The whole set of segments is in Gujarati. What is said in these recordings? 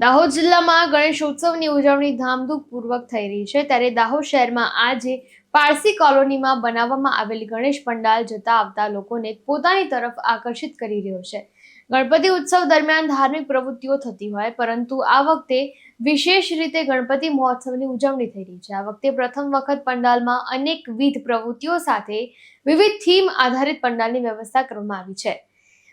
દાહોદ જિલ્લામાં ગણેશ ઉત્સવની ઉજવણી ધામધૂમપૂર્વક થઈ રહી છે. ત્યારે દાહોદ શહેરમાં આજે પારસી કોલોનીમાં બનાવવામાં આવેલ ગણેશ પંડાલ જતા આવતા લોકોને પોતાની તરફ આકર્ષિત કરી રહ્યો છે. ગણપતિ ઉત્સવ દરમિયાન ધાર્મિક પ્રવૃત્તિઓ થતી હોય, પરંતુ આ વખતે વિશેષ રીતે ગણપતિ મહોત્સવની ઉજવણી થઈ રહી છે. આ વખતે પ્રથમ વખત પંડાલમાં અનેકવિધ પ્રવૃત્તિઓ સાથે વિવિધ થીમ આધારિત પંડાલની વ્યવસ્થા કરવામાં આવી છે.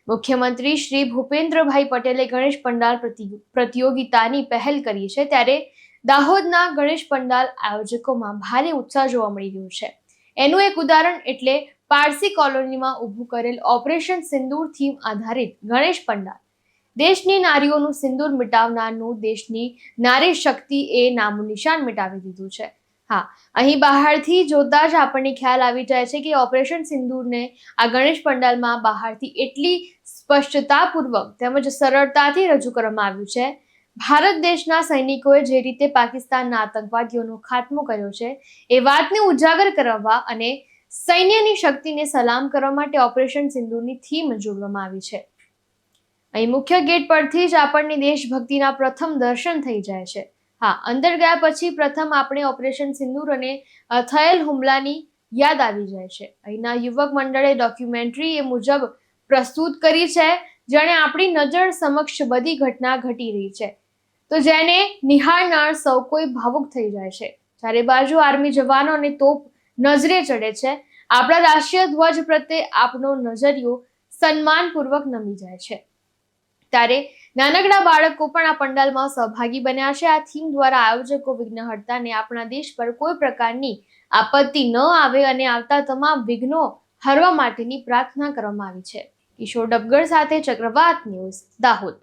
મુખ્યમંત્રી શ્રી ભૂપેન્દ્રભાઈ પટેલે ગણેશ પંડાલ પ્રતિ- પ્રતિયોગિતાની પહેલ કરી છે ત્યારે દાહોદના ગણેશ પંડાલ આયોજકોમાં ભારે ઉત્સાહ જોવા મળી રહ્યો છે. એનું એક ઉદાહરણ એટલે પારસી કોલોનીમાં ઊભું કરેલ ઓપરેશન સિંદૂર થીમ આધારિત ગણેશ પંડાલ. દેશની નારીઓનું સિંદૂર મિટાવનારનું દેશની નારી શક્તિ એ નામનું નિશાન મિટાવી દીધું છે. હા, અહીં બહારથી જોતા જ આપણને ખ્યાલ આવી જાય છે કે ઓપરેશન સિંદૂરને આ ગણેશ પંડાલમાં બહારથી એટલી સ્પષ્ટતાપૂર્વક તેમજ સરળતાથી રજૂ કરવામાં આવ્યું છે. ભારત દેશના સૈનિકોએ જે રીતે પાકિસ્તાનના આતંકવાદીઓનો ખાત્મો કર્યો છે, એ વાતને ઉજાગર કરવા અને સૈન્યની શક્તિને સલામ કરવા માટે ઓપરેશન સિંદૂરની થીમ જોડવામાં આવી છે. અહીં મુખ્ય ગેટ પરથી જ આપણને દેશભક્તિના પ્રથમ દર્શન થઈ જાય છે. હા, અંદર ગયા પછી પ્રથમ આપણે ઓપરેશન સિંદૂર અને થયેલ હુમલાની યાદ આવી જાય છે. અહીંના યુવક મંડળે ડોક્યુમેન્ટરી એ મુજબ પ્રસ્તુત કરી છે, જેણે આપણી નજર સમક્ષ બધી ઘટના ઘટી રહી છે. તો જેને નિહાળનાર સૌ કોઈ ભાવુક થઈ જાય છે. ચારે બાજુ આર્મી જવાનો અને તોપ નજરે ચડે છે. આપણા રાષ્ટ્રીય ધ્વજ પ્રત્યે આપનો નજરિયો સન્માનપૂર્વક નમી જાય છે. ત્યારે નાનકડા બાળકો પણ આ પંડાલમાં સહભાગી બન્યા છે. આ થીમ દ્વારા આયોજકો વિઘ્નહર્તા ને આપણા દેશ પર કોઈ પ્રકારની આપત્તિ ન આવે અને આવતા તમામ વિઘ્નો હરવા માટેની પ્રાર્થના કરવામાં આવી છે. કિશોર ડબગર સાથે ચક્રવાત ન્યૂઝ દાહોદ.